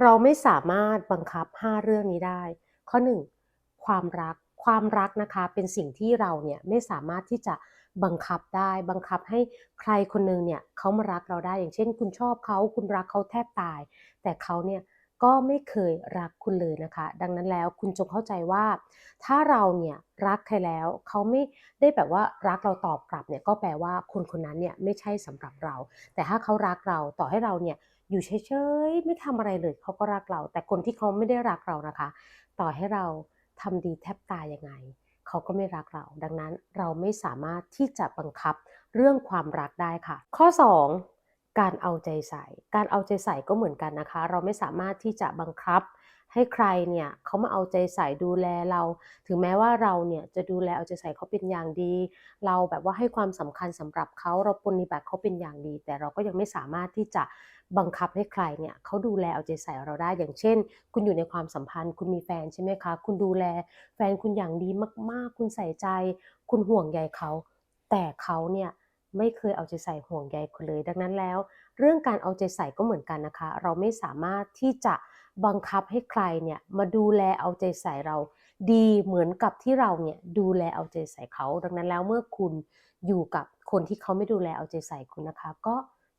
เราไม่สามารถบังคับ 5 เรื่องนี้ได้ ข้อ 1 ความรักความรักนะคะเป็นสิ่งที่เราเนี่ยไม่สามารถที่จะบังคับได้บังคับให้ใครคนหนึ่งเนี่ยเขามารักเราได้อย่างเช่น คุณชอบเขาคุณรักเขาแทบตาย แต่เขาเนี่ย ก็ไม่เคยรักคุณเลยนะคะ ดังนั้นแล้วคุณจงเข้าใจว่า ถ้าเราเนี่ยรักใครแล้ว เขาไม่ได้แบบว่ารักเราตอบกลับเนี่ยก็แปลว่าคนคนนั้นเนี่ยไม่ใช่สำหรับเรา แต่ถ้าเขารักเราต่อให้เราเนี่ยอยู่เฉยๆไม่ทำอะไรเลยเขาก็รักเรา แต่คนที่เขาไม่ได้รักเรานะคะ ต่อให้เราทำดีแทบตายยังไง เขาก็ไม่รักเรา ดังนั้นเราไม่สามารถที่จะบังคับเรื่องความรักได้ค่ะ ข้อ 2 การเอาใจใส่ การเอาใจใส่ก็เหมือนกันนะคะ เราไม่สามารถที่จะบังคับให้ใครเนี่ยเขามาเอาใจใส่ดูแลเรา ถึงแม้ว่าเราเนี่ยจะดูแลเอาใจใส่เขาเป็นอย่างดี เราแบบว่าให้ความสำคัญสำหรับเขาเราปรนนิบัติเขาเป็นอย่างดี แต่เราก็ยังไม่สามารถที่จะบังคับให้ใครเนี่ยเขาดูแลเอาใจใส่เราได้ อย่างเช่น คุณอยู่ในความสัมพันธ์ คุณมีแฟนใช่ไหมคะ คุณดูแล แฟนคุณอย่างดีมาก ๆ คุณใส่ใจ คุณห่วงใยเขา แต่เขาเนี่ย ไม่เคยเอาใจใส่ห่วงใยคุณเลย ดังนั้นแล้ว เรื่องการเอาใจใส่ก็เหมือนกันนะคะ เราไม่สามารถที่จะบังคับให้ใครเนี่ยมาดูแลเอาใจใส่เราดีเหมือนกับที่เราเนี่ยดูแลเอาใจใส่เขา ดังนั้นแล้วเมื่อคุณอยู่กับคนที่เขาไม่ดูแลเอาใจใส่คุณนะคะ ก็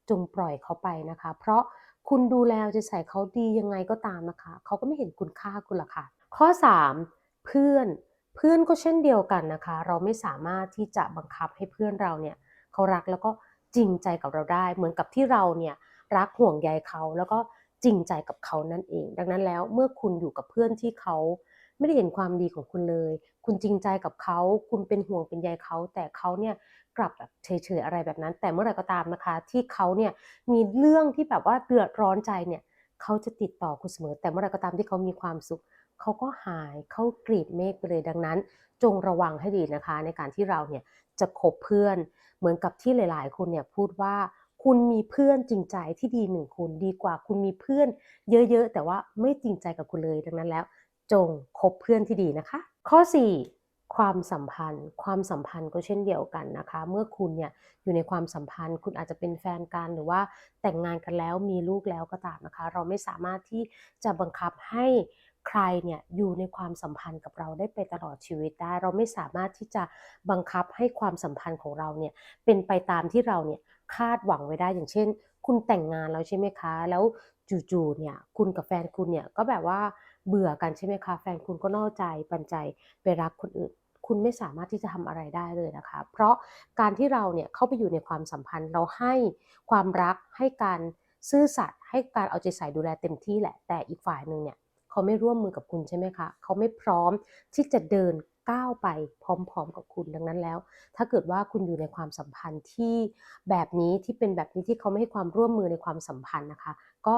จงปล่อยเขาไปนะคะ เพราะคุณดูแลเอาใจใส่เขาดียังไงก็ตามนะคะ เขาก็ไม่เห็นคุณค่าคุณหรอกค่ะ ข้อ 3 เพื่อนเพื่อนก็เช่นเดียวกันนะคะ เราไม่สามารถที่จะบังคับให้เพื่อนเราเนี่ย เขารักแล้วก็จริงใจกับเราได้ เหมือนกับที่เราเนี่ยรักห่วงใยเขาแล้วก็จริงใจกับเขานั่นเอง ดังนั้นแล้วเมื่อคุณอยู่กับเพื่อนที่เขาไม่ได้เห็นความดีของคุณเลย คุณจริงใจกับเขา คุณเป็นห่วงเป็นใยเขา แต่เขาเนี่ยกลับแบบเฉยๆอะไรแบบนั้น แต่เมื่อไรก็ตามนะคะ ที่เขาเนี่ยมีเรื่องที่แบบว่าเดือดร้อนใจเนี่ยเขาจะติดต่อคุณเสมอ แต่เมื่อไรก็ตามที่เขามีความสุข เขาก็หายเข้ากลีบเมฆไปเลยดังนั้น จงระวังให้ดีนะคะ ในการที่เราเนี่ยจะคบเพื่อน เหมือนกับที่หลาย ๆ คนเนี่ยพูดว่าคุณมีเพื่อนจริงใจที่ดี1คนดีกว่าคุณมีเพื่อนเยอะ ๆ แต่ว่าไม่จริงใจกับคุณเลยดังนั้นแล้ว จงคบเพื่อนที่ดีนะคะ ข้อ 4 ความสัมพันธ์ ความสัมพันธ์ก็เช่นเดียวกันนะคะ เมื่อคุณเนี่ยอยู่ในความสัมพันธ์ คุณอาจจะเป็นแฟนกันหรือว่าแต่งงานกันแล้วมีลูกแล้วก็ตามนะคะ เราไม่สามารถที่จะบังคับให้ ใครเนี่ยอยู่ในความสัมพันธ์กับเราได้ไปตลอดชีวิตได้ เราไม่สามารถที่จะบังคับให้ความสัมพันธ์ของเราเนี่ยเป็นไปตามที่เราเนี่ยคาดหวังไว้ได้อย่างเช่น คุณแต่งงานแล้วใช่ไหมคะ แล้วจู่ๆเนี่ยคุณกับแฟนคุณเนี่ยก็แบบว่าเบื่อกันใช่ไหมคะ แฟนคุณก็นอกใจปันใจไปรักคนอื่นคุณไม่สามารถที่จะทำอะไรได้เลยนะคะ เพราะการที่เราเนี่ยเข้าไปอยู่ในความสัมพันธ์เราให้ความรักให้การซื่อสัตย์ให้การเอาใจใส่ดูแลเต็มที่แหละ แต่อีกฝ่ายหนึ่งเนี่ย เขาไม่ร่วมมือกับคุณใช่ไหมคะเขาไม่พร้อมที่จะเดินก้าวไปพร้อมๆกับคุณดังนั้นแล้ว ถ้าเกิดว่าคุณอยู่ในความสัมพันธ์ที่แบบนี้ที่เป็นแบบนี้ที่เขาไม่ให้ความร่วมมือในความสัมพันธ์นะคะ ก็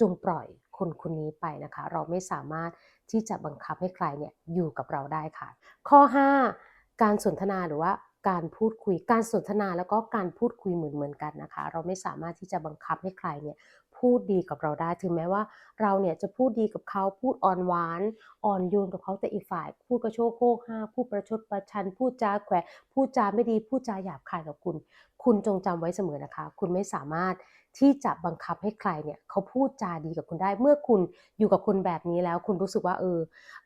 จงปล่อยคนคนนี้ไปนะคะ เราไม่สามารถที่จะบังคับให้ใครเนี่ยอยู่กับเราได้ค่ะ ข้อ 5 การสนทนาหรือว่าการพูดคุยการสนทนาแล้วก็การพูดคุยเหมือนๆกันนะคะ เราไม่สามารถที่จะบังคับให้ใครเนี่ย พูดดีกับเราได้ ถึงแม้ว่าเราเนี่ยจะพูดดีกับเขาพูดอ่อนหวาน อ่อนโยนกับเขาแต่อีกฝ่าย พูดกระโชกโฮกฮาพูดประชดประชัน พูดจาแขวะพูดจาไม่ดี พูดจาหยาบคายกับคุณ คุณจงจำไว้เสมอนะคะ คุณไม่สามารถที่จะบังคับให้ใครเนี่ยเขาพูดจาดีกับคุณได้ เมื่อคุณอยู่กับคนแบบนี้แล้ว คุณรู้สึกว่าเออ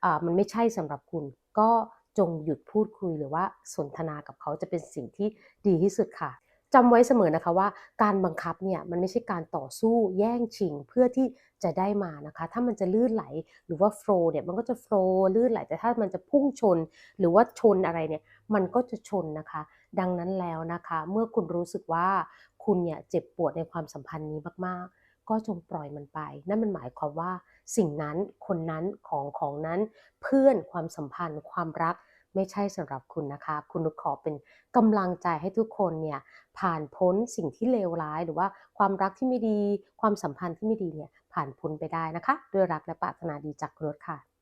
อมันไม่ใช่สำหรับคุณ ก็จงหยุดพูดคุยหรือว่าสนทนากับเขาจะเป็นสิ่งที่ดีที่สุดค่ะ จำไว้เสมอนะคะว่าการบังคับเนี่ยมันไม่ใช่การต่อสู้แย่งชิงเพื่อที่จะได้มานะคะ ถ้ามันจะลื่นไหลหรือว่าโฟล์เนี่ยมันก็จะโฟล์ลื่นไหลแต่ถ้ามันจะพุ่งชน หรือว่าชนอะไรเนี่ยมันก็จะชนนะคะ ดังนั้นแล้วนะคะ เมื่อคุณรู้สึกว่าคุณเนี่ยเจ็บปวดในความสัมพันธ์นี้มากๆ ก็จงปล่อยมันไป นั่นมันหมายความว่าสิ่งนั้นคนนั้นของของนั้น เพื่อนความสัมพันธ์ ความรัก ไม่ใช่สำหรับคุณนะคะ คุณนุขอเป็นกำลังใจให้ทุกคนเนี่ยผ่านพ้นสิ่งที่เลวร้าย หรือว่าความรักที่ไม่ดี ความสัมพันธ์ที่ไม่ดีเนี่ยผ่านพ้นไปได้นะคะ ด้วยรักและปรารถนาดีจากคุณนุชค่ะ